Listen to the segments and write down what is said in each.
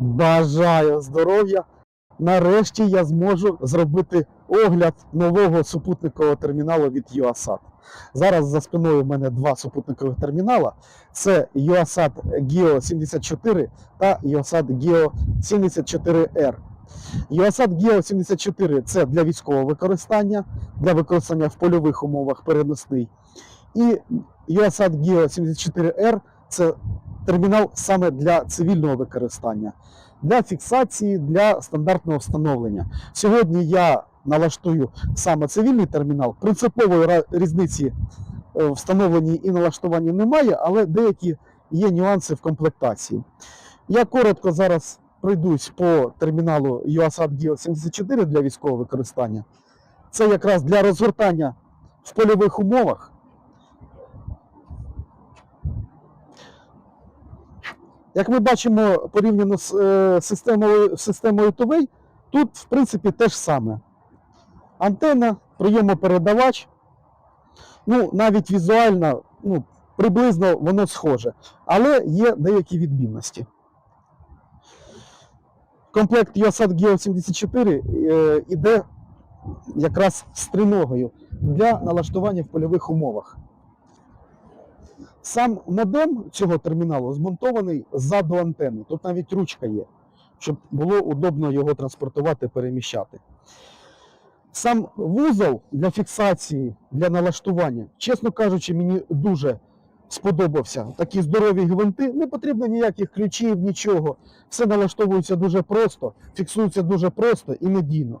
Бажаю здоров'я! Нарешті я зможу зробити огляд нового супутникового терміналу від UASAT. Зараз за спиною в мене два супутникових термінала. Це UASAT Geo 74 та UASAT Geo 74R. UASAT Geo 74 це для військового використання, для використання в польових умовах переносний. І UASAT Geo 74R це термінал саме для цивільного використання, для фіксації, для стандартного встановлення. Сьогодні я налаштую саме цивільний термінал. Принципової різниці е, в встановленні і налаштуванні немає, але деякі є нюанси в комплектації. Я коротко зараз пройдусь по терміналу UASAT Geo 74 для військового використання. Це якраз для розгортання в польових умовах. Як ми бачимо порівняно з е, системою, системою ТОВЕЙ, тут в принципі те ж саме. Антенна, прийомопередавач. Ну, навіть візуально, ну, приблизно воно схоже. Але є деякі відмінності. Комплект UASAT Geo 74 е, іде якраз з триногою для налаштування в польових умовах. Сам модем цього терміналу змонтований ззаду антенни. Тут навіть ручка є, щоб було удобно його транспортувати, переміщати. Сам вузол для фіксації, для налаштування, чесно кажучи, мені дуже сподобався. Такі здорові гвинти, не потрібно ніяких ключів, нічого. Все налаштовується дуже просто, фіксується дуже просто і надійно.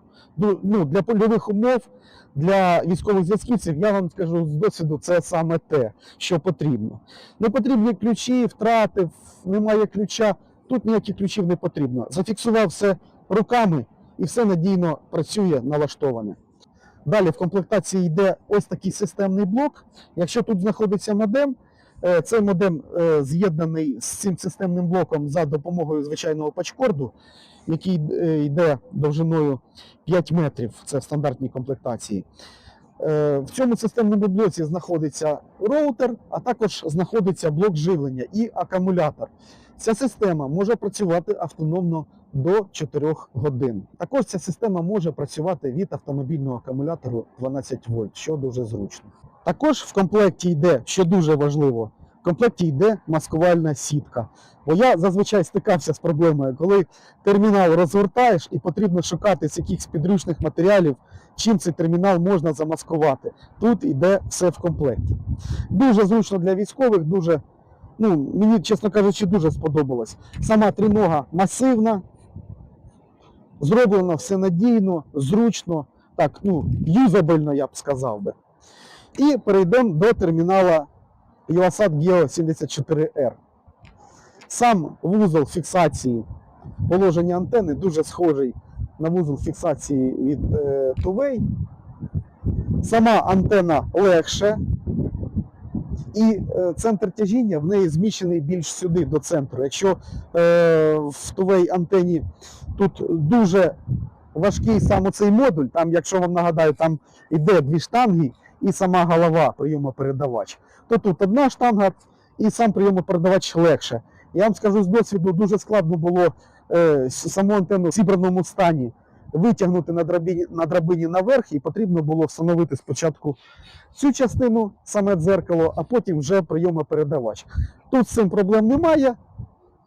Ну, для польових умов, для військових зв'язківців, я вам скажу з досвіду, це саме те, що потрібно. Не потрібні ключі, втрати, немає ключа. Тут ніяких ключів не потрібно. Зафіксував все руками і все надійно працює, налаштоване. Далі в комплектації йде ось такий системний блок. Якщо тут знаходиться модем, цей модем е, з'єднаний з цим системним блоком за допомогою звичайного пачкорду, який е, йде довжиною 5 метрів. Це в стандартній комплектації. Е, В цьому системному блоці знаходиться роутер, а також знаходиться блок живлення і акумулятор. Ця система може працювати автономно до 4 годин. Також ця система може працювати від автомобільного акумулятору 12 вольт, що дуже зручно. Також в комплекті йде, що дуже важливо, в комплекті йде маскувальна сітка. Бо я зазвичай стикався з проблемою, коли термінал розгортаєш і потрібно шукати з якихось підручних матеріалів, чим цей термінал можна замаскувати. Тут йде все в комплекті. Дуже зручно для військових, дуже, ну, мені, чесно кажучи, дуже сподобалось. Сама тринога масивна, зроблено все надійно, зручно, так, ну, юзабельно, я б сказав би. І перейдемо до термінала UASAT Geo 74R. Сам вузол фіксації положення антени дуже схожий на вузол фіксації від е, Tuvey. Сама антена легше, і е, центр тяжіння в неї зміщений більш сюди, до центру. Якщо е, в Tuvey антені тут дуже важкий саме цей модуль, там, якщо вам нагадаю, там іде дві штанги і сама голова прийомопередавач, то тут одна штанга і сам прийомопередавач легше. Я вам скажу з досвіду, дуже складно було е, саму антенну в зібраному стані витягнути на драбині, на драбині наверх, і потрібно було встановити спочатку цю частину, саме дзеркало, а потім вже прийомопередавач. Тут з цим проблем немає,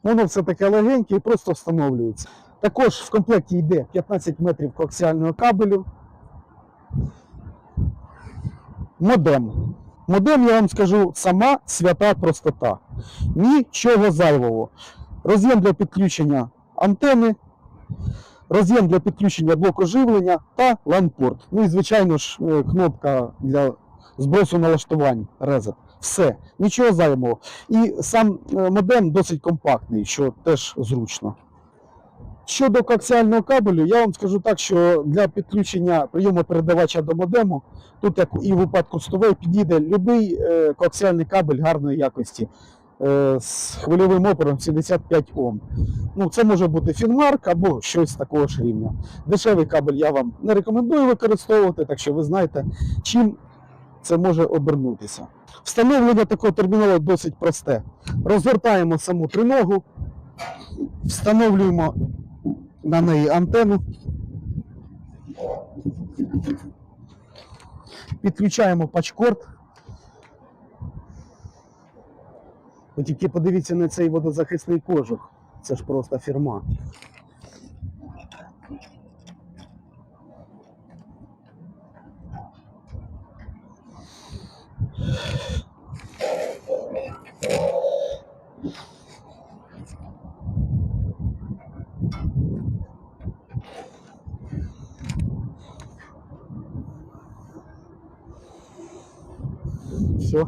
воно все таке легеньке і просто встановлюється. Також в комплекті йде 15 метрів коаксіального кабелю. Модем. Модем, я вам скажу, сама свята простота. Нічого зайвого. Роз'єм для підключення антени, роз'єм для підключення блоку живлення та LAN-порт. Ну і, звичайно ж, е, кнопка для збросу налаштувань Reset. Все, нічого зайвого. І сам е, модем досить компактний, що теж зручно. Щодо коаксіального кабелю, я вам скажу так, що для підключення прийому передавача до модему, тут, як і в випадку з Тувей, підійде будь-який е, коаксіальний кабель гарної якості з хвильовим опором 75 Ом. Ну, це може бути фінмарк або щось такого ж рівня. Дешевий кабель я вам не рекомендую використовувати, так що ви знаєте, чим це може обернутися. Встановлення такого терміналу досить просте. Розгортаємо саму триногу, Встановлюємо на неї антенну. Підключаємо пачкорд. Ви тільки подивіться на цей водозахисний кожух. Це ж просто фірма. Все.